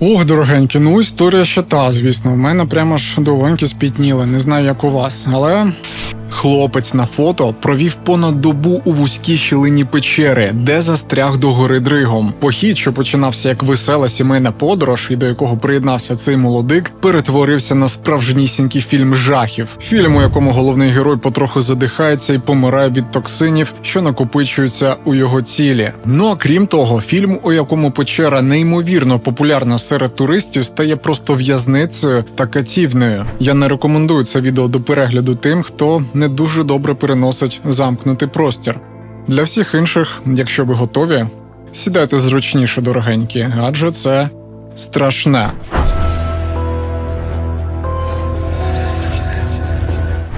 Ох, дорогенькі, ну історія ще та, звісно. У мене прямо ж долоньки спітніли, не знаю, як у вас, але. Хлопець на фото провів понад добу у вузькій щілині печери, де застряг до гори дригом. Похід, що починався як весела сімейна подорож, і до якого приєднався цей молодик, перетворився на справжнісінький фільм жахів. Фільм, у якому головний герой потроху задихається і помирає від токсинів, що накопичуються у його тілі. Ну а крім того, фільм, у якому печера неймовірно популярна серед туристів, стає просто в'язницею та катівною. Я не рекомендую це відео до перегляду тим, хто не дуже добре переносить замкнутий простір. Для всіх інших, якщо ви готові, сідайте зручніше, дорогенькі, адже це страшне.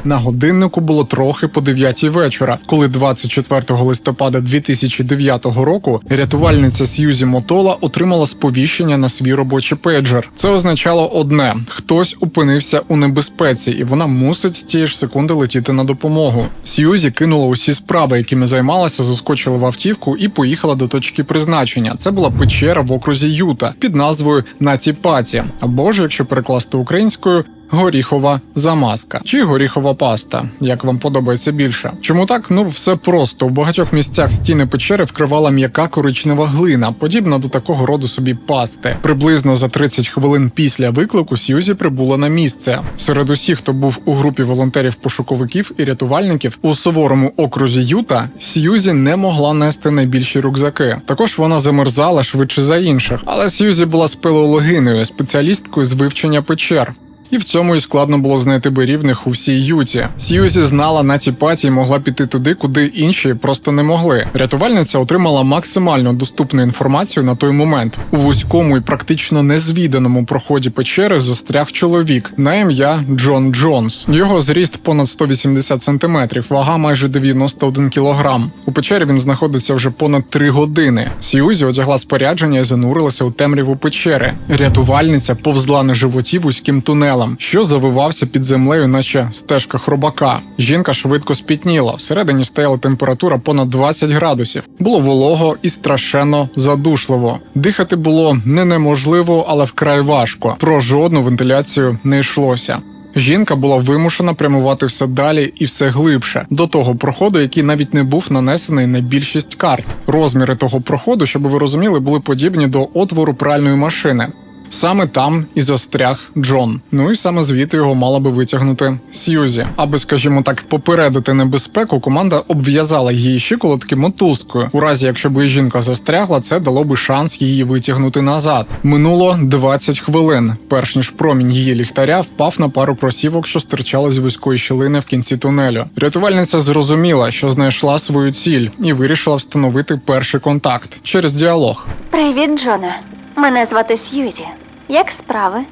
На годиннику було трохи по 9 вечора, коли 24 листопада 2009 року рятувальниця Сьюзі Мотола отримала сповіщення на свій робочий пейджер. Це означало одне: хтось опинився у небезпеці, і вона мусить тієї ж секунди летіти на допомогу. Сьюзі кинула усі справи, якими займалася, заскочила в автівку і поїхала до точки призначення. Це була печера в окрузі Юта під назвою Наті-Паті, або ж, якщо перекласти українською. Горіхова замазка чи горіхова паста, як вам подобається більше. Чому так? Ну все просто. У багатьох місцях стіни печери вкривала м'яка коричнева глина, подібна до такого роду собі пасти. Приблизно за 30 хвилин після виклику Сьюзі прибула на місце. Серед усіх, хто був у групі волонтерів-пошуковиків і рятувальників у суворому окрузі Юта, Сьюзі не могла нести найбільші рюкзаки. Також вона замерзала швидше за інших, але Сьюзі була спелеологиною, спеціалісткою з вивчення печер. І в цьому і складно було знайти би рівних у всій юті. Сьюзі знала на ті паті і могла піти туди, куди інші просто не могли. Рятувальниця отримала максимально доступну інформацію на той момент. У вузькому і практично незвіданому проході печери застряг чоловік на ім'я Джон Джонс. Його зріст понад 180 сантиметрів, вага майже 91 кілограм. У печері він знаходиться вже понад 3 години. Сьюзі одягла спорядження і занурилася у темряву печери. Рятувальниця повзла на животі вузьким тунелем що завивався під землею, наче стежка хробака. Жінка швидко спітніла. Всередині стояла температура понад 20 градусів. Було волого і страшенно задушливо. Дихати було не неможливо, але вкрай важко. Про жодну вентиляцію не йшлося. Жінка була вимушена прямувати все далі і все глибше до того проходу, який навіть не був нанесений на більшість карт. Розміри того проходу, щоб ви розуміли, були подібні до отвору пральної машини. Саме там і застряг Джон. Ну і саме звідти його мала би витягнути Сьюзі. Аби, скажімо так, попередити небезпеку, команда обв'язала її щиколотки мотузкою. У разі, якщо б жінка застрягла, це дало би шанс її витягнути назад. Минуло 20 хвилин, перш ніж промінь її ліхтаря впав на пару кросівок, що стирчали з вузької щілини в кінці тунелю. Рятувальниця зрозуміла, що знайшла свою ціль, і вирішила встановити перший контакт через діалог. Привіт, Джона. Мене звати Сьюзі. Як справи?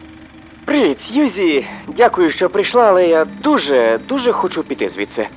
Привіт, Сьюзі. Дякую, що прийшла, але я дуже, дуже хочу піти звідси.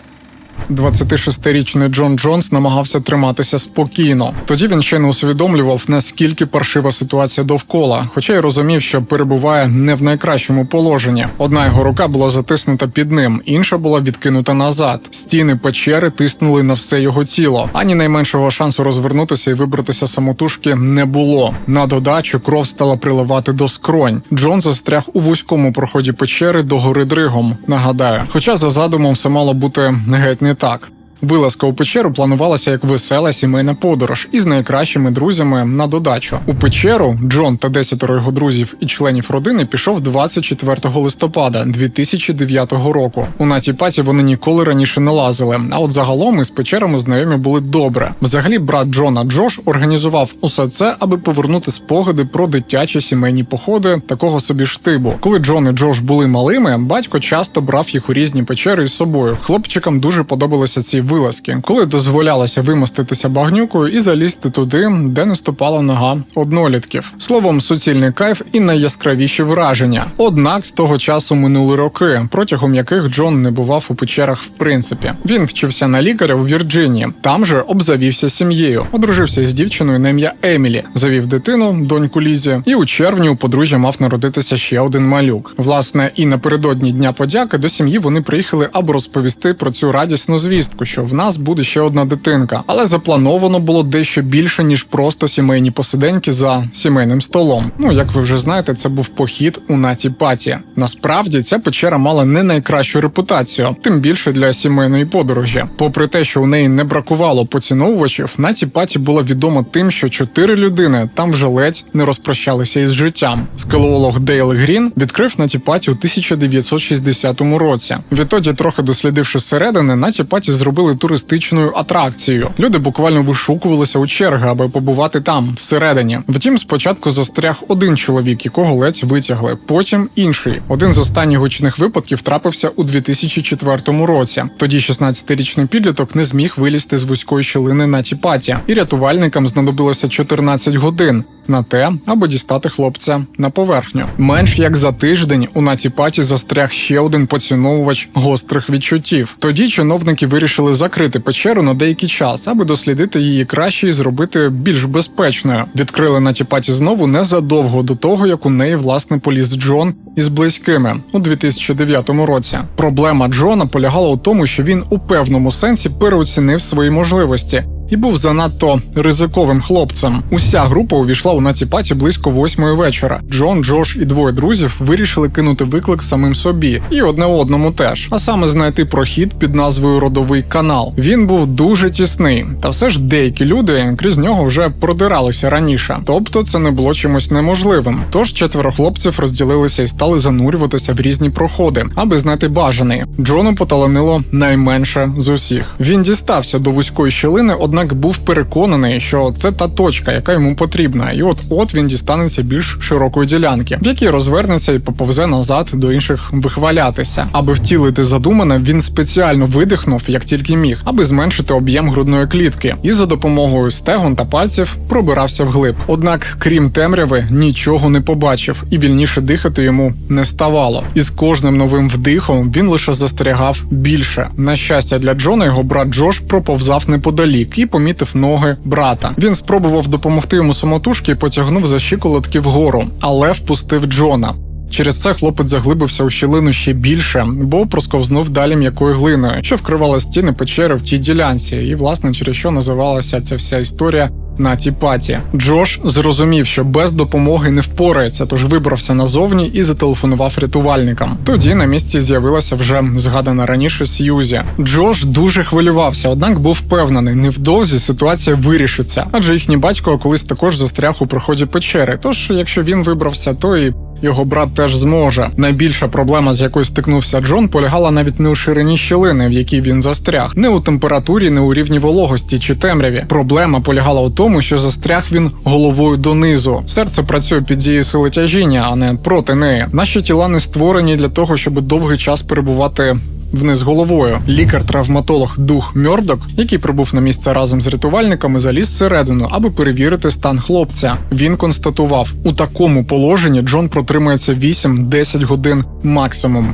26-річний Джон Джонс намагався триматися спокійно. Тоді він ще не усвідомлював, наскільки паршива ситуація довкола, хоча й розумів, що перебуває не в найкращому положенні. Одна його рука була затиснута під ним, інша була відкинута назад. Стіни печери тиснули на все його тіло. Ані найменшого шансу розвернутися і вибратися самотужки не було. На додачу кров стала приливати до скронь. Джон застряг у вузькому проході печери до гори дригом. Нагадаю, хоча за задумом все мало бути геть не так. Вилазка у печеру планувалася як весела сімейна подорож із найкращими друзями на додачу. У печеру Джон та десятеро його друзів і членів родини пішов 24 листопада 2009 року. У наті паті вони ніколи раніше не лазили. А от загалом із печерами знайомі були добре. Взагалі, брат Джона Джош організував усе це, аби повернути спогади про дитячі сімейні походи такого собі штибу. Коли Джон і Джош були малими, батько часто брав їх у різні печери із собою. Хлопчикам дуже подобалися ці вилазки, коли дозволялося вимоститися багнюкою і залізти туди, де не ступала нога однолітків. Словом, суцільний кайф і найяскравіші враження. Однак з того часу минули роки, протягом яких Джон не бував у печерах в принципі. Він вчився на лікаря у Вірджинії, там же обзавівся сім'єю, одружився з дівчиною на ім'я Емілі, завів дитину, доньку Лізі, і у червні у подружжя мав народитися ще один малюк. Власне, і напередодні дня подяки до сім'ї вони приїхали, аби розповісти про цю радісну звістку, що що в нас буде ще одна дитинка, але заплановано було дещо більше ніж просто сімейні посиденьки за сімейним столом. Ну як ви вже знаєте, це був похід у наті паті. Насправді ця печера мала не найкращу репутацію, тим більше для сімейної подорожі. Попри те, що у неї не бракувало поціновувачів, наті паті була відома тим, що чотири людини там вже ледь не розпрощалися із життям. Скелеолог Дейл Грін відкрив наті паті у 1960 році. Відтоді, трохи дослідивши зсередини, наті паті зробили туристичною атракцією. Люди буквально вишукувалися у черги, аби побувати там, всередині. Втім, спочатку застряг один чоловік, якого ледь витягли. Потім інший. Один з останніх гучних випадків трапився у 2004 році. Тоді 16-річний підліток не зміг вилізти з вузької щілини на тіпаті, і рятувальникам знадобилося 14 годин. На те, аби дістати хлопця на поверхню. Менш як за тиждень у натіпаті застряг ще один поціновувач гострих відчуттів. Тоді чиновники вирішили закрити печеру на деякий час, аби дослідити її краще і зробити більш безпечною. Відкрили на тіпаті знову незадовго до того, як у неї власне поліз Джон із близькими у 2009 році. Проблема Джона полягала у тому, що він у певному сенсі переоцінив свої можливості. І був занадто ризиковим хлопцем. Уся група увійшла у натіпаті близько восьмої вечора. Джон, Джош і двоє друзів вирішили кинути виклик самим собі і одне одному теж, а саме знайти прохід під назвою Родовий канал. Він був дуже тісний, та все ж деякі люди крізь нього вже продиралися раніше. Тобто це не було чимось неможливим. Тож четверо хлопців розділилися і стали занурюватися в різні проходи, аби знайти бажаний. Джону поталанило найменше з усіх. Він дістався до вузької щілини, однак був переконаний, що це та точка, яка йому потрібна, і от от він дістанеться більш широкої ділянки, в якій розвернеться і поповзе назад до інших вихвалятися. Аби втілити задумане, він спеціально видихнув як тільки міг, аби зменшити об'єм грудної клітки, і за допомогою стегон та пальців пробирався вглиб. Однак, крім темряви, нічого не побачив, і вільніше дихати йому не ставало. І з кожним новим вдихом він лише застерігав більше. На щастя для Джона, його брат Джош проповзав неподалік і помітив ноги брата. Він спробував допомогти йому самотужки і потягнув за щиколотки вгору, але впустив Джона. Через це хлопець заглибився у щілину ще більше, бо просковзнув далі м'якою глиною, що вкривала стіни печери в тій ділянці, і власне через що називалася ця вся історія на тіпаті. Джош зрозумів, що без допомоги не впорається, тож вибрався назовні і зателефонував рятувальникам. Тоді на місці з'явилася вже згадана раніше Сьюзі. Джош дуже хвилювався, однак був впевнений, невдовзі ситуація вирішиться, адже їхній батько колись також застряг у проході печери. Тож, якщо він вибрався, то і його брат теж зможе. Найбільша проблема, з якою стикнувся Джон, полягала навіть не у ширині щілини, в якій він застряг, не у температурі, не у рівні вологості чи темряві. Проблема полягала у тому, що застряг він головою донизу. Серце працює під дією сили тяжіння, а не проти неї. Наші тіла не створені для того, щоб довгий час перебувати. Вниз головою лікар-травматолог Дух Мьордок, який прибув на місце разом з рятувальниками, заліз всередину, аби перевірити стан хлопця. Він констатував, у такому положенні Джон протримається 8-10 годин максимум.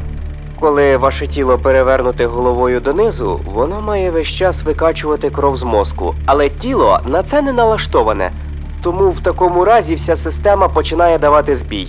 Коли ваше тіло перевернуте головою донизу, воно має весь час викачувати кров з мозку, але тіло на це не налаштоване. Тому в такому разі вся система починає давати збій.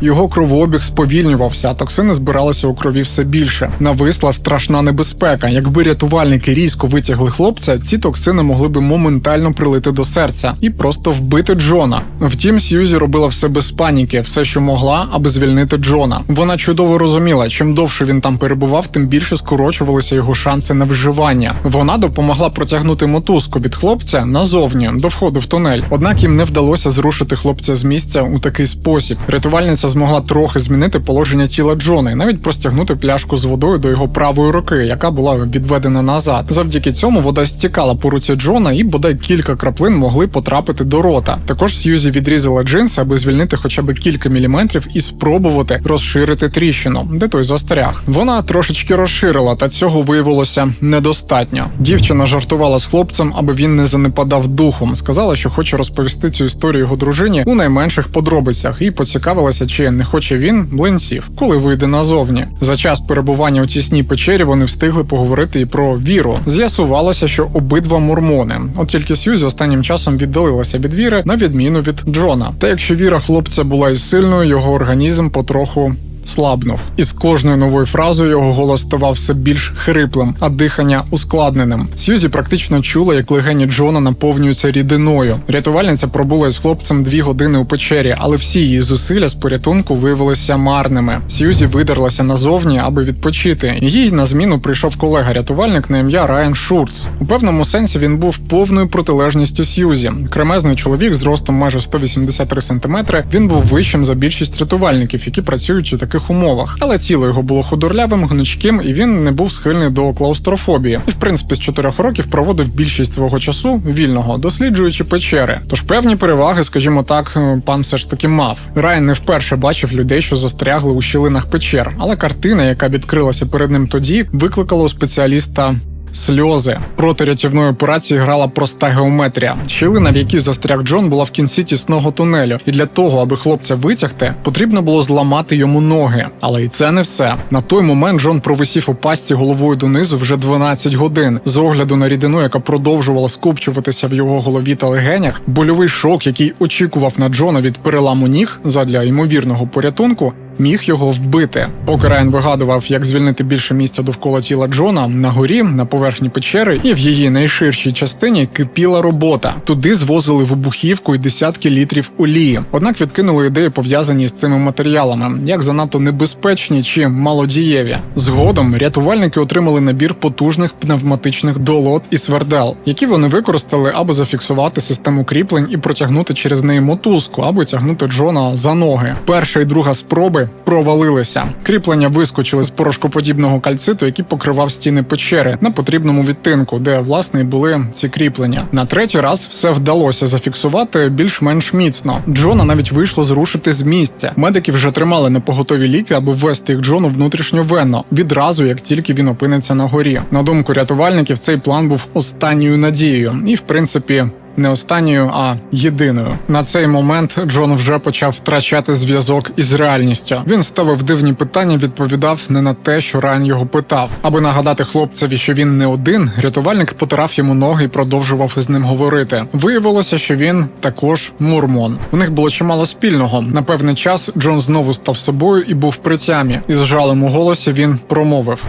Його кровообіг сповільнювався, токсини збиралися у крові все більше. Нависла страшна небезпека. Якби рятувальники різко витягли хлопця, ці токсини могли би моментально прилити до серця і просто вбити Джона. Втім, Сьюзі робила все без паніки, все, що могла, аби звільнити Джона. Вона чудово розуміла, чим довше він там перебував, тим більше скорочувалися його шанси на вживання. Вона допомогла протягнути мотузку від хлопця назовні до входу в тунель. Однак їм не вдалося зрушити хлопця з місця у такий спосіб. Рятувальниця змогла трохи змінити положення тіла Джона і навіть простягнути пляшку з водою до його правої руки, яка була відведена назад. Завдяки цьому вода стікала по руці Джона, і бодай кілька краплин могли потрапити до рота. Також Сьюзі відрізала джинси, аби звільнити хоча б кілька міліметрів і спробувати розширити тріщину, де той застряг. Вона трошечки розширила, та цього виявилося недостатньо. Дівчина жартувала з хлопцем, аби він не занепадав духом. Сказала, що хоче розповісти цю історію його дружині у найменших подробицях, і поцікавилася, чи не хоче він млинців, коли вийде назовні. За час перебування у тісній печері вони встигли поговорити і про віру. З'ясувалося, що обидва мормони. От тільки Сьюзі останнім часом віддалилася від віри, на відміну від Джона. Та якщо віра хлопця була і сильною, його організм потроху. Слабнув. І з кожною новою фразою його голос ставав все більш хриплим, а дихання ускладненим. Сьюзі практично чула, як легені Джона наповнюються рідиною. Рятувальниця пробула із хлопцем дві години у печері, але всі її зусилля з порятунку виявилися марними. Сьюзі видерлася назовні, аби відпочити. Їй на зміну прийшов колега-рятувальник на ім'я Райан Шурц. У певному сенсі він був повною протилежністю Сьюзі. Кремезний чоловік з ростом майже 183 см. Він був вищим за більшість рятувальників, які працюють у таких умовах. Але тіло його було худорлявим, гнучким, і він не був схильний до клаустрофобії. І в принципі з чотирьох років проводив більшість свого часу вільного, досліджуючи печери. Тож певні переваги, скажімо так, е, пан все ж таки мав. Райан не вперше бачив людей, що застрягли у щілинах печер, але картина, яка відкрилася перед ним тоді, викликала у спеціаліста. Сльози проти рятівної операції грала проста геометрія. Щілина, в якій застряг Джон, була в кінці тісного тунелю, і для того, аби хлопця витягти, потрібно було зламати йому ноги. Але і це не все. На той момент Джон провисів у пастці головою донизу вже 12 годин. З огляду на рідину, яка продовжувала скупчуватися в його голові та легенях, больовий шок, який очікував на Джона від переламу ніг задля ймовірного порятунку, міг його вбити. Поки Райан вигадував, як звільнити більше місця довкола тіла Джона, на горі, на поверхні печери і в її найширшій частині кипіла робота. Туди звозили вибухівку і десятки літрів олії. Однак відкинули ідеї пов'язані з цими матеріалами, як занадто небезпечні чи малодієві. Згодом рятувальники отримали набір потужних пневматичних долот і свердел, які вони використали, аби зафіксувати систему кріплень і протягнути через неї мотузку, аби тягнути Джона за ноги. Перша і друга спроби провалилися. Кріплення вискочили з порошкоподібного кальциту, який покривав стіни печери на потрібному відтинку, де власне були ці кріплення. На третій раз все вдалося зафіксувати більш-менш міцно. Джона навіть вийшло зрушити з місця. Медики вже тримали на поготові ліки, аби ввести їх Джону внутрішньовенно відразу, як тільки він опиниться на горі. На думку рятувальників, цей план був останньою надією, і в принципі. Не останньою, а єдиною. На цей момент Джон вже почав втрачати зв'язок із реальністю. Він ставив дивні питання, відповідав не на те, що Райан його питав. Аби нагадати хлопцеві, що він не один, рятувальник потирав йому ноги і продовжував із ним говорити. Виявилося, що він також мурмон. У них було чимало спільного. На певний час Джон знову став собою і був при тямі. Із жалем у голосі він промовив.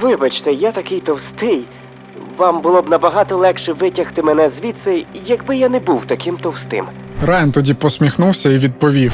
Вибачте, я такий товстий. Вам було б набагато легше витягти мене звідси, якби я не був таким товстим. Райан тоді посміхнувся і відповів.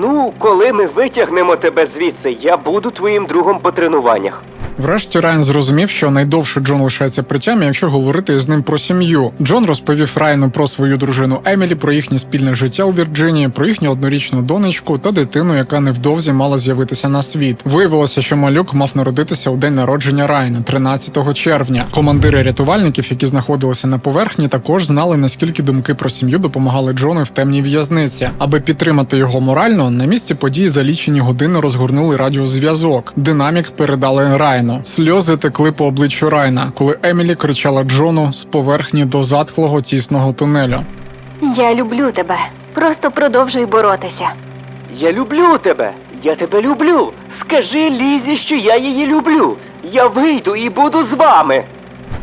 Ну, коли ми витягнемо тебе звідси, я буду твоїм другом по тренуваннях. Врешті Райан зрозумів, що найдовше Джон лишається при тямі, якщо говорити з ним про сім'ю. Джон розповів Райану про свою дружину Емілі, про їхнє спільне життя у Вірджинії, про їхню однорічну донечку та дитину, яка невдовзі мала з'явитися на світ. Виявилося, що малюк мав народитися у день народження Райана, 13 червня. Командири рятувальників, які знаходилися на поверхні, також знали наскільки думки про сім'ю допомагали Джону в темній в'язниці. Аби підтримати його морально, на місці події за лічені години розгорнули радіозв'язок. Динамік передали Райану. Сльози текли по обличчю Райна, коли Емілі кричала Джону з поверхні до затхлого тісного тунелю. Я люблю тебе. Просто продовжуй боротися. Я люблю тебе! Я тебе люблю! Скажи Лізі, що я її люблю! Я вийду і буду з вами!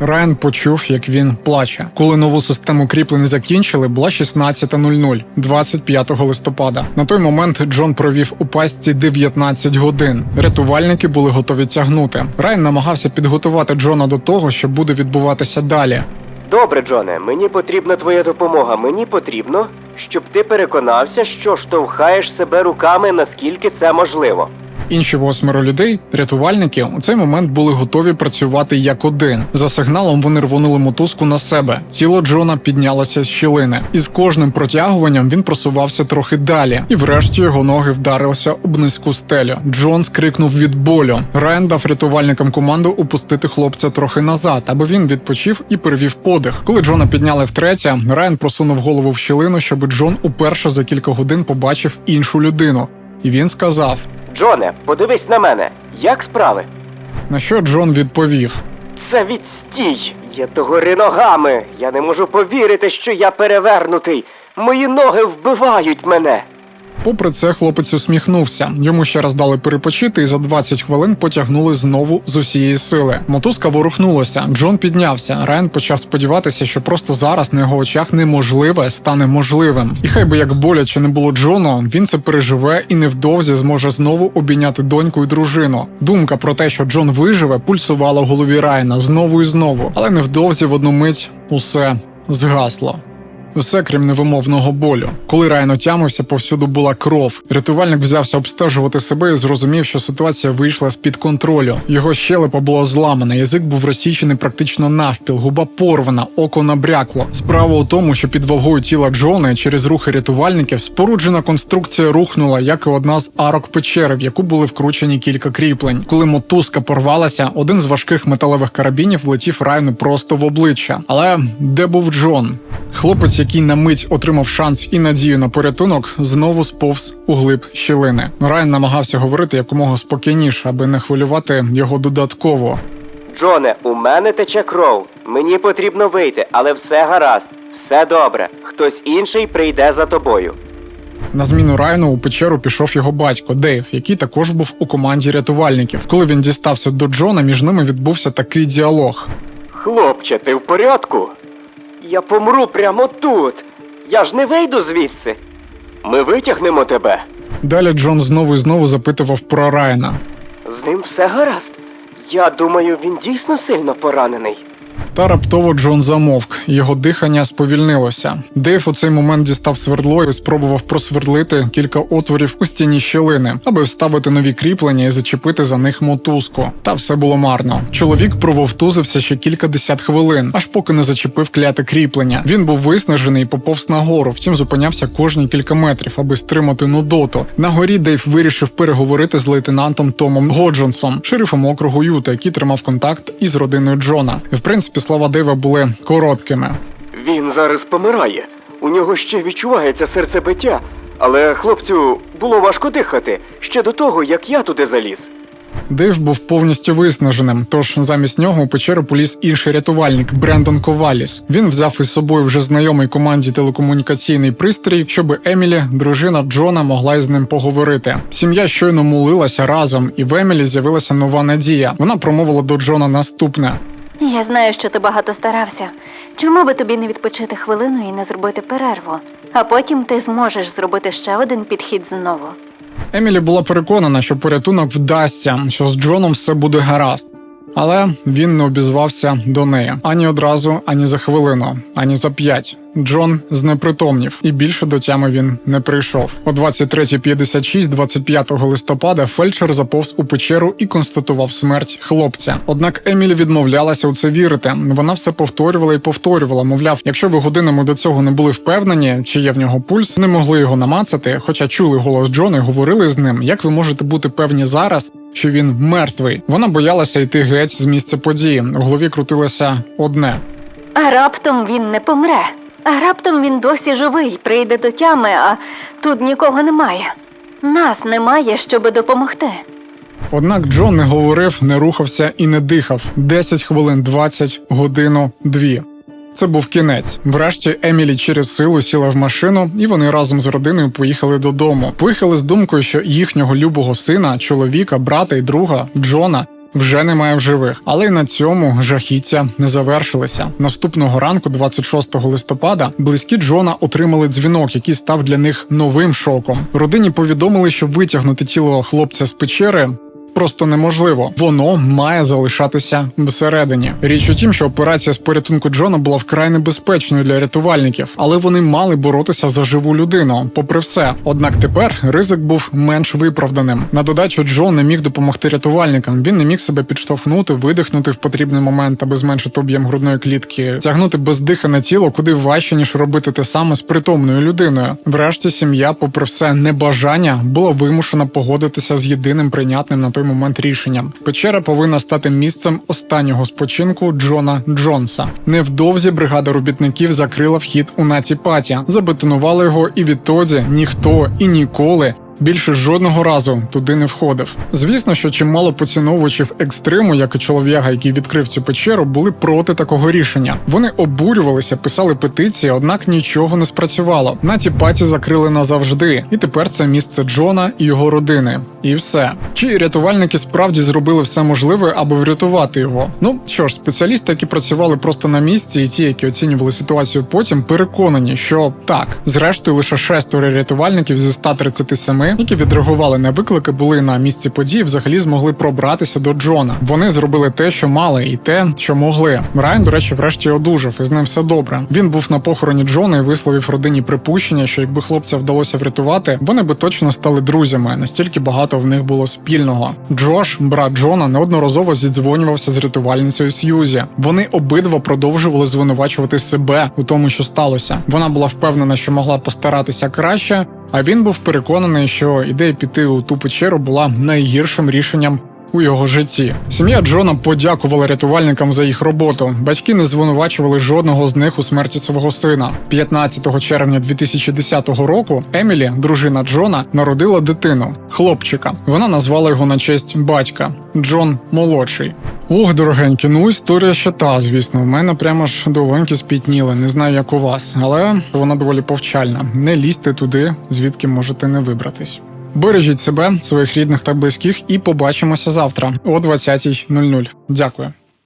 Райан почув, як він плаче. Коли нову систему кріплень закінчили, була 16.00, 25 листопада. На той момент Джон провів у пастці 19 годин. Рятувальники були готові тягнути. Райан намагався підготувати Джона до того, що буде відбуватися далі. Добре, Джоне, мені потрібна твоя допомога. Мені потрібно, щоб ти переконався, що штовхаєш себе руками, наскільки це можливо. Інші восьмеро людей, рятувальники, у цей момент були готові працювати як один. За сигналом вони рвонули мотузку на себе. Тіло Джона піднялося з щілини, і з кожним протягуванням він просувався трохи далі, і врешті його ноги вдарилися об низьку стелю. Джон скрикнув від болю. Райан дав рятувальникам команду опустити хлопця трохи назад, аби він відпочив і перевів подих. Коли Джона підняли втретє, Райан просунув голову в щілину, щоб Джон уперше за кілька годин побачив іншу людину. І він сказав. Джоне, подивись на мене. Як справи? На що Джон відповів: Це відстій! Я догори ногами! Я не можу повірити, що я перевернутий! Мої ноги вбивають мене! Попри це, хлопець усміхнувся. Йому ще раз дали перепочити і за 20 хвилин потягнули знову з усієї сили. Мотузка ворухнулася. Джон піднявся. Райан почав сподіватися, що просто зараз на його очах неможливе стане можливим. І хай би як боляче не було Джону, він це переживе і невдовзі зможе знову обійняти доньку і дружину. Думка про те, що Джон виживе, пульсувала в голові Райана знову і знову, але невдовзі в одну мить усе згасло. Усе крім невимовного болю. Коли Райан отямився, повсюду була кров. Рятувальник взявся обстежувати себе і зрозумів, що ситуація вийшла з під контролю. Його щелепа була зламана, язик був розсічений практично навпіл, губа порвана, око набрякло. Справа у тому, що під вагою тіла Джона через рухи рятувальників споруджена конструкція рухнула, як і одна з арок печери, в яку були вкручені кілька кріплень. Коли мотузка порвалася, один з важких металевих карабінів влетів Райану просто в обличчя. Але де був Джон? Хлопець, який на мить отримав шанс і надію на порятунок, знову сповз у глиб щілини. Райан намагався говорити якомога спокійніше, аби не хвилювати його додатково. Джоне, у мене тече кров. Мені потрібно вийти, але все гаразд, все добре. Хтось інший прийде за тобою. На зміну Райану у печеру пішов його батько Дейв, який також був у команді рятувальників. Коли він дістався до Джона, між ними відбувся такий діалог. Хлопче, ти в порядку? Я помру прямо тут. Я ж не вийду звідси. Ми витягнемо тебе. Далі Джон знову і знову запитував про Райна. З ним все гаразд. Я думаю, він дійсно сильно поранений. Та раптово Джон замовк, його дихання сповільнилося. Дейв у цей момент дістав свердло і спробував просвердлити кілька отворів у стіні щілини, аби вставити нові кріплення і зачепити за них мотузку. Та все було марно. Чоловік прововтузився ще кілька десят хвилин, аж поки не зачепив кляте кріплення. Він був виснажений і поповз нагору, втім зупинявся кожні кілька метрів, аби стримати нудоту. На горі Дейв вирішив переговорити з лейтенантом Томом Годжонсом, шерифом округу Юта, який тримав контакт із родиною Джона. В принципі слова Дейва були короткими. Він зараз помирає. У нього ще відчувається серцебиття. Але хлопцю було важко дихати ще до того, як я туди заліз. Дейв був повністю виснаженим, тож замість нього у печеру поліз інший рятувальник Брендон Коваліс. Він взяв із собою вже знайомий команді телекомунікаційний пристрій, щоб Емілі, дружина Джона, могла із ним поговорити. Сім'я щойно молилася разом, і в Емілі з'явилася нова надія. Вона промовила до Джона наступне: Я знаю, що ти багато старався. Чому би тобі не відпочити хвилину і не зробити перерву? А потім ти зможеш зробити ще один підхід знову. Емілі була переконана, що порятунок вдасться, що з Джоном все буде гаразд. Але він не обізвався до неї ані одразу, ані за хвилину, ані за п'ять. Джон знепритомнів, і більше до тями він не прийшов. О 23.56 25 листопада фельдшер заповз у печеру і констатував смерть хлопця. Однак Емілі відмовлялася у це вірити. Вона все повторювала і повторювала. Мовляв, якщо ви годинами до цього не були впевнені, чи є в нього пульс, не могли його намацати, хоча чули голос Джона і говорили з ним. Як ви можете бути певні зараз? Що він мертвий. Вона боялася йти геть з місця події. У голові крутилося одне: А раптом він не помре. А раптом він досі живий, прийде до тями, а тут нікого немає. Нас немає, щоби допомогти. Однак Джон не говорив, не рухався і не дихав 10 хвилин, 20, годину, дві. Це був кінець. Врешті Емілі через силу сіла в машину, і вони разом з родиною поїхали додому. Поїхали з думкою, що їхнього любого сина, чоловіка, брата і друга Джона. Вже немає в живих, але й на цьому жахіття не завершилися. Наступного ранку, 26 листопада, близькі Джона отримали дзвінок, який став для них новим шоком. Родині повідомили, що витягнути тіло хлопця з печери просто неможливо. Воно має залишатися всередині. Річ у тім, що операція з порятунку Джона була вкрай небезпечною для рятувальників, але вони мали боротися за живу людину, попри все. Однак тепер ризик був менш виправданим. На додачу Джон не міг допомогти рятувальникам. Він не міг себе підштовхнути, видихнути в потрібний момент, аби зменшити об'єм грудної клітки, тягнути бездихане тіло куди важче ніж робити те саме з притомною людиною. Врешті сім'я, попри все небажання, була вимушена погодитися з єдиним прийнятним на той момент рішенням. Печера повинна стати місцем останнього спочинку Джона Джонса. Невдовзі бригада робітників закрила вхід у націпаті, забетонувала його, і відтоді ніхто і ніколи більше жодного разу туди не входив. Звісно, що чимало поціновувачів екстриму, як і чоловіка, який відкрив цю печеру, були проти такого рішення. Вони обурювалися, писали петиції, однак нічого не спрацювало. На ті паті закрили назавжди, і тепер це місце Джона і його родини. І все. Чи рятувальники справді зробили все можливе, аби врятувати його? Ну що ж, спеціалісти, які працювали просто на місці, і ті, які оцінювали ситуацію потім, переконані, що так, зрештою, лише шестеро рятувальників зі 137, які відреагували на виклики, були на місці події, взагалі змогли пробратися до Джона. Вони зробили те, що мали, і те, що могли. Райан, до речі, врешті одужав, і з ним все добре. Він був на похороні Джона і висловив родині припущення, що якби хлопця вдалося врятувати, вони би точно стали друзями. Настільки багато в них було спільного. Джош, брат Джона, неодноразово зідзвонювався з рятувальницею Сьюзі. Вони обидва продовжували звинувачувати себе у тому, що сталося. Вона була впевнена, що могла постаратися краще. А він був переконаний, що ідея піти у ту печеру була найгіршим рішенням у його житті. Сім'я Джона подякувала рятувальникам за їх роботу. Батьки не звинувачували жодного з них у смерті свого сина. 15 червня 2010 року Емілі, дружина Джона, народила дитину хлопчика. Вона назвала його на честь батька Джон молодший. Ох, дорогенькі, ну історія ще та, звісно. У мене прямо ж долоньки спітніли. Не знаю, як у вас, але вона доволі повчальна. Не лізьте туди, звідки можете не вибратись. Бережіть себе, своїх рідних та близьких, і побачимося завтра о 20.00. Дякую.